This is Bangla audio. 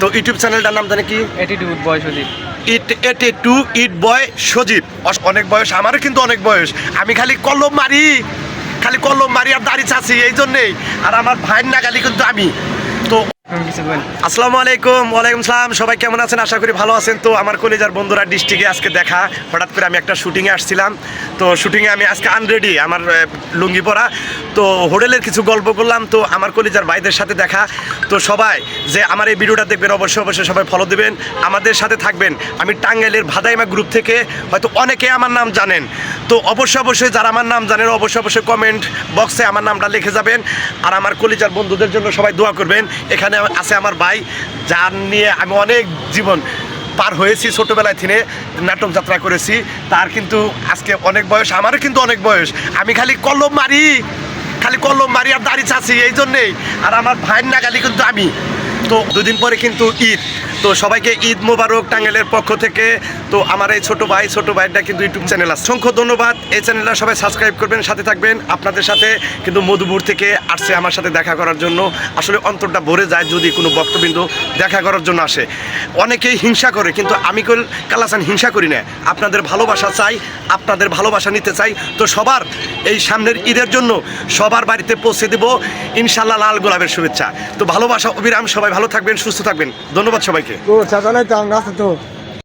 তো ইউটিউব চ্যানেলটার নাম জানে কি? অ্যাটিটিউড বয় সুদীপ ইট এটে টু ইট বয় সজীব অনেক বয়স আমারও কিন্তু অনেক বয়স। আমি খালি কলম মারি। খালি কলম মারি আর দাড়ি চাচ্ছি এই জন্যেই। আর আমার ভাইয়ের নাগালি কিন্তু আমি। তো আসসালামু আলাইকুম, ওয়ালাইকুম সালাম। সবাই কেমন আছেন? আশা করি ভালো আছেন। তো আমার কলেজার বন্ধুরা ডিস্ট্রিক্টে আজকে দেখা। হঠাৎ করে আমি একটা শুটিংয়ে আসছিলাম। তো শুটিংয়ে আমি আজকে আনরেডি আমার লুঙ্গি পরা। তো হোটেলের কিছু গল্প করলাম। তো আমার কলেজার ভাইদের সাথে দেখা। তো সবাই যে আমার এই ভিডিওটা দেখবেন, অবশ্যই অবশ্যই সবাই ফলো দিবেন। আমাদের সাথে থাকবেন। আমি টাঙ্গাইলের ভাদাইমা গ্রুপ থেকে হয়তো অনেকে আমার নাম জানেন। তো অবশ্যই অবশ্যই যারা আমার নাম জানেন, অবশ্যই অবশ্যই কমেন্ট বক্সে আমার নামটা লিখে যাবেন। আর আমার কলিজার বন্ধুদের জন্য সবাই দোয়া করবেন। এখানে আছে আমার ভাই, যার নিয়ে আমি অনেক জীবন পার হয়েছি ছোটোবেলায় থেকে, নাটক যাত্রা করেছি। তার কিন্তু আজকে অনেক বয়স, আমারও কিন্তু অনেক বয়স। আমি খালি কলম মারি, খালি কলম মারি আর দাড়ি চাচ্ছি এই জন্যেই। আর আমার ভাইয়ের নাগালি কিন্তু আমি। তো দুদিন পরে কিন্তু ঈদ। তো সবাইকে ঈদ মোবারক টাঙ্গাইলের পক্ষ থেকে। তো আমার এই ছোট ভাই, ছোট ভাইটা কিন্তু ইউটিউব চ্যানেল আছে। অসংখ্য ধন্যবাদ। এই চ্যানেলটা সবাই সাবস্ক্রাইব করবেন, সাথে থাকবেন। আপনাদের সাথে কিন্তু মধুপুর থেকে আসছে আমার সাথে দেখা করার জন্য। আসলে অন্তরটা ভরে যায় যদি কোনো বক্তবিন্দু দেখা করার জন্য আসে। অনেকেই হিংসা করে, কিন্তু আমি কল কালাসান হিংসা করি না। আপনাদের ভালোবাসা চাই, আপনাদের ভালোবাসা নিতে চাই। তো সবার এই সামনের ঈদের জন্য সবার বাড়িতে পৌঁছে দেব ইনশাল্লাহ লাল গোলাপের শুভেচ্ছা। তো ভালোবাসা, অবিরাম সবাই ভালো থাকবেন, সুস্থ থাকবেন। ধন্যবাদ সবাইকে। চাচা নাই তো আছে তো।